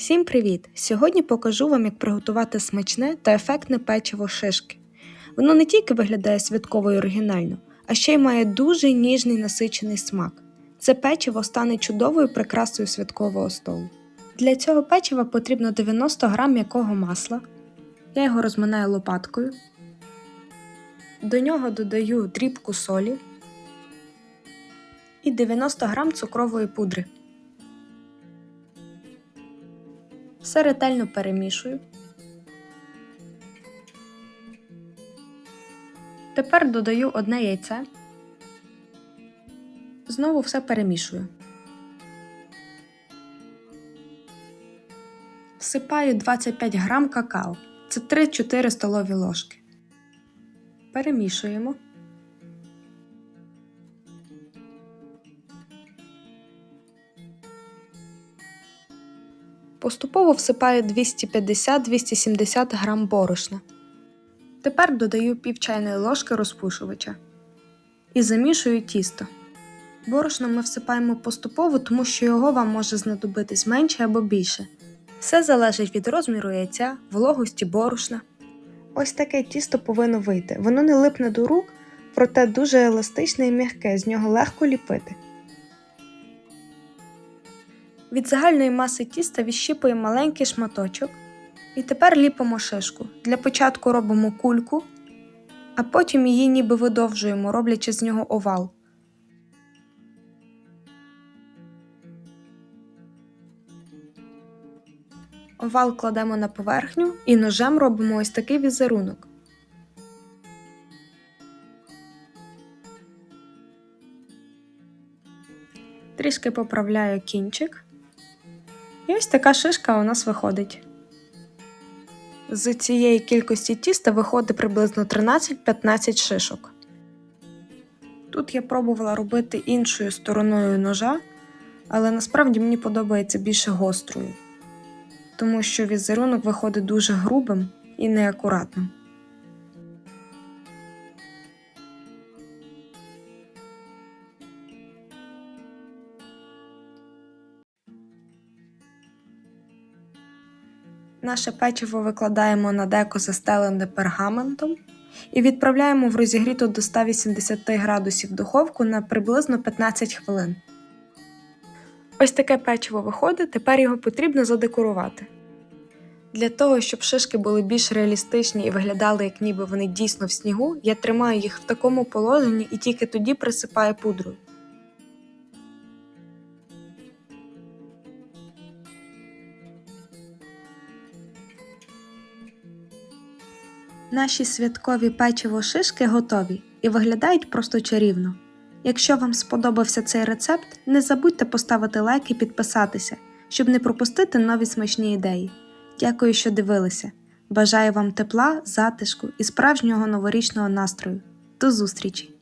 Всім привіт! Сьогодні покажу вам, як приготувати смачне та ефектне печиво шишки. Воно не тільки виглядає святково і оригінально, а ще й має дуже ніжний насичений смак. Це печиво стане чудовою прикрасою святкового столу. Для цього печива потрібно 90 г м'якого масла. Я його розминаю лопаткою. До нього додаю дрібку солі і 90 г цукрової пудри. Все ретельно перемішую. Тепер додаю одне яйце. Знову все перемішую. Всипаю 25 грам какао. Це 3-4 столові ложки. Перемішуємо. Поступово всипаю 250-270 г борошна. Тепер додаю пів чайної ложки розпушувача і замішую тісто. Борошно ми всипаємо поступово, тому що його вам може знадобитись менше або більше. Все залежить від розміру яйця, вологості борошна. Ось таке тісто повинно вийти. Воно не липне до рук, проте дуже еластичне і м'яке, з нього легко ліпити. Від загальної маси тіста відщіпуємо маленький шматочок. І тепер ліпимо шишку. Для початку робимо кульку, а потім її ніби видовжуємо, роблячи з нього овал. Овал кладемо на поверхню і ножем робимо ось такий візерунок. Трішки поправляю кінчик. І ось така шишка у нас виходить. З цієї кількості тіста виходить приблизно 13-15 шишок. Тут я пробувала робити іншою стороною ножа, але насправді мені подобається більше гострою, тому що візерунок виходить дуже грубим і неакуратним. Наше печиво викладаємо на деко застелене пергаментом і відправляємо в розігріту до 180 градусів духовку на приблизно 15 хвилин. Ось таке печиво виходить, тепер його потрібно задекорувати. Для того, щоб шишки були більш реалістичні і виглядали, як ніби вони дійсно в снігу, я тримаю їх в такому положенні і тільки тоді присипаю пудрою. Наші святкові печиво шишки готові і виглядають просто чарівно. Якщо вам сподобався цей рецепт, не забудьте поставити лайк і підписатися, щоб не пропустити нові смачні ідеї. Дякую, що дивилися. Бажаю вам тепла, затишку і справжнього новорічного настрою. До зустрічі!